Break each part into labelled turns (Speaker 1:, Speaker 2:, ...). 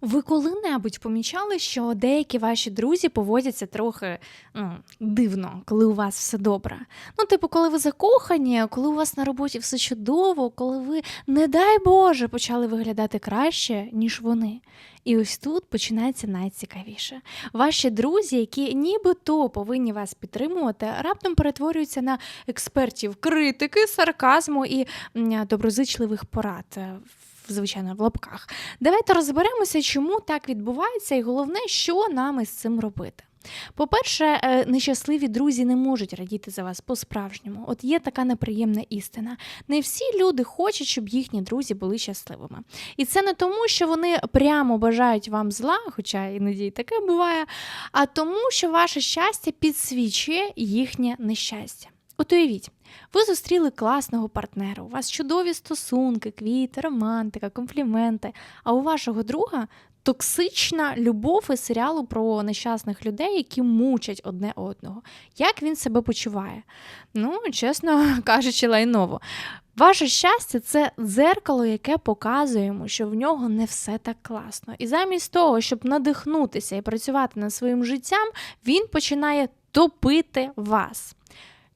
Speaker 1: Ви коли-небудь помічали, що деякі ваші друзі поводяться трохи ну, дивно, коли у вас все добре? Ну, типу, коли ви закохані, коли у вас на роботі все чудово, коли ви, не дай Боже, почали виглядати краще, ніж вони. І ось тут починається найцікавіше. Ваші друзі, які нібито повинні вас підтримувати, раптом перетворюються на експертів критики, сарказму і доброзичливих порад. е, Звичайно, в лапках. Давайте розберемося, чому так відбувається, і головне, що нам із цим робити. По-перше, е, нещасливі друзі не можуть радіти за вас по-справжньому. От є така неприємна істина. Не всі люди хочуть, щоб їхні друзі були щасливими. І це не тому, що вони прямо бажають вам зла, хоча іноді і таке буває, а тому, що ваше щастя підсвічує їхнє нещастя. От уявіть, ви зустріли класного партнера, у вас чудові стосунки, квіти, романтика, компліменти, а у вашого друга токсична любов із серіалу про нещасних людей, які мучать одне одного. Як він себе почуває? Ну, чесно кажучи, лайново. Ваше щастя це дзеркало, яке показує йому, що в нього не все так класно. І замість того, щоб надихнутися і працювати над своїм життям, він починає топити вас.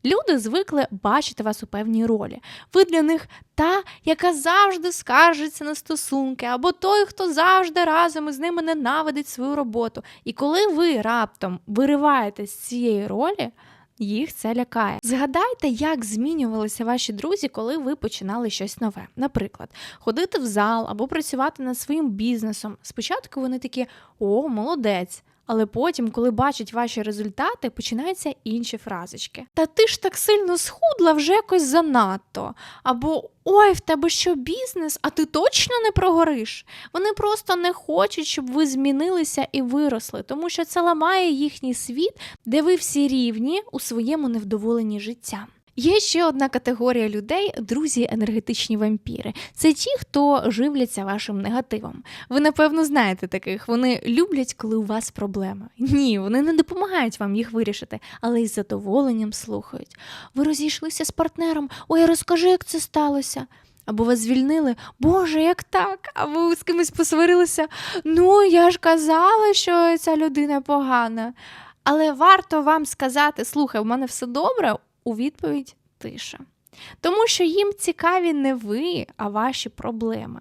Speaker 1: Люди звикли бачити вас у певній ролі. Ви для них та, яка завжди скаржиться на стосунки, або той, хто завжди разом із ними ненавидить свою роботу. І коли ви раптом вириваєтесь з цієї ролі, їх це лякає. Згадайте, як змінювалися ваші друзі, коли ви починали щось нове. Наприклад, ходити в зал або працювати над своїм бізнесом. Спочатку вони такі: о, молодець. Але потім, коли бачать ваші результати, починаються інші фразочки. Та ти ж так сильно схудла вже якось занадто. Або ой, в тебе що бізнес, а ти точно не прогориш. Вони просто не хочуть, щоб ви змінилися і виросли, тому що це ламає їхній світ, де ви всі рівні у своєму невдоволенні життям. Є ще одна категорія людей друзі енергетичні вампіри. Це ті, хто живляться вашим негативом. Ви, напевно, знаєте таких. Вони люблять, коли у вас проблеми. Ні, вони не допомагають вам їх вирішити, але із задоволенням слухають. Ви розійшлися з партнером, ой, розкажи, як це сталося. Або вас звільнили, Боже, як так? Або ви з кимось посварилися. Ну, я ж казала, що ця людина погана. Але варто вам сказати: слухай, у мене все добре, у відповідь тиша. Тому що їм цікаві не ви, а ваші проблеми.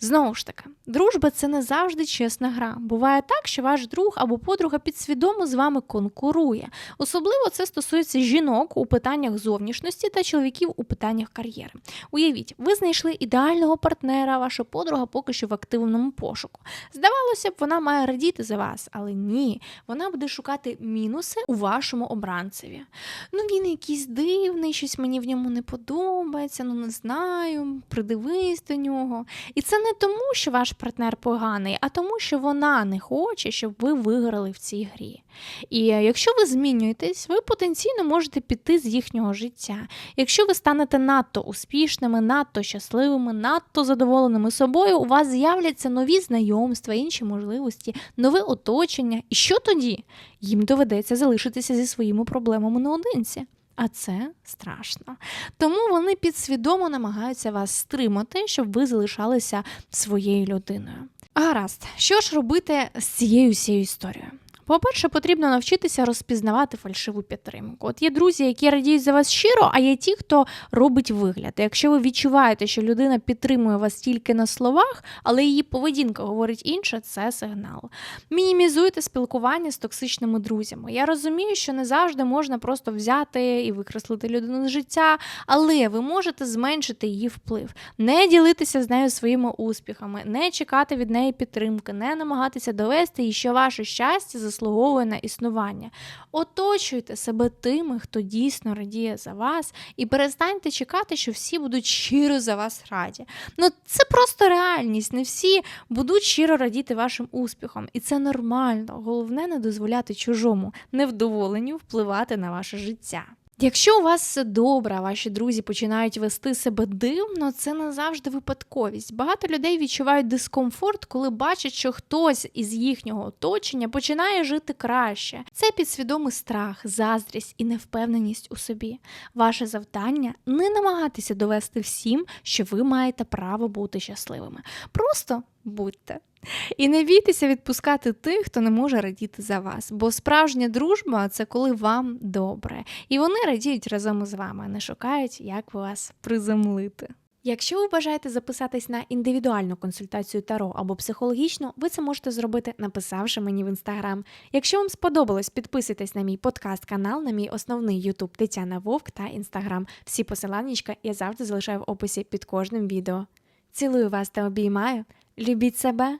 Speaker 1: Знову ж таки, дружба це не завжди чесна гра. Буває так, що ваш друг або подруга підсвідомо з вами конкурує. Особливо це стосується жінок у питаннях зовнішності та чоловіків у питаннях кар'єри. Уявіть, ви знайшли ідеального партнера, ваша подруга поки що в активному пошуку. Здавалося б, вона має радіти за вас, але ні, вона буде шукати мінуси у вашому обранцеві. Ну він якийсь дивний, щось мені в ньому не подобається, ну не знаю, придивись до нього. І це не тому, що ваш партнер поганий, а тому, що вона не хоче, щоб ви виграли в цій грі. І е, якщо ви змінюєтесь, ви потенційно можете піти з їхнього життя. Якщо ви станете надто успішними, надто щасливими, надто задоволеними собою, у вас з'являться нові знайомства, інші можливості, нове оточення. І що тоді? Їм доведеться залишитися зі своїми проблемами наодинці. А це страшно. Тому вони підсвідомо намагаються вас стримати, щоб ви залишалися своєю людиною. Гаразд, що ж робити з цією всією історією? По-перше, потрібно навчитися розпізнавати фальшиву підтримку. От є друзі, які радіють за вас щиро, а є ті, хто робить вигляд. Якщо ви відчуваєте, що людина підтримує вас тільки на словах, але її поведінка говорить інше, це сигнал. Мінімізуйте спілкування з токсичними друзями. Я розумію, що не завжди можна просто взяти і викреслити людину з життя, але ви можете зменшити її вплив, не ділитися з нею своїми успіхами, не чекати від неї підтримки, не намагатися довести їй, що ваше щастя заслуговує на існування. Оточуйте себе тими, хто дійсно радіє за вас, і перестаньте чекати, що всі будуть щиро за вас раді. Ну це просто реальність. Не всі будуть щиро радіти вашим успіхом, і це нормально. Головне не дозволяти чужому невдоволенню впливати на ваше життя. Якщо у вас добре, ваші друзі починають вести себе дивно, це не завжди випадковість. Багато людей відчувають дискомфорт, коли бачать, що хтось із їхнього оточення починає жити краще. Це підсвідомий страх, заздрість і невпевненість у собі. Ваше завдання не намагатися довести всім, що ви маєте право бути щасливими. Просто будьте. І не бійтеся відпускати тих, хто не може радіти за вас, бо справжня дружба це коли вам добре, і вони радіють разом із вами, а не шукають, як вас приземлити. Якщо ви бажаєте записатись на індивідуальну консультацію Таро або психологічну, ви це можете зробити, написавши мені в інстаграм. Якщо вам сподобалось, підписуйтесь на мій подкаст-канал, на мій основний Ютуб Тетяна Вовк та інстаграм. Всі посиланнячка я завжди залишаю в описі під кожним відео. Цілую вас та обіймаю. Любіть себе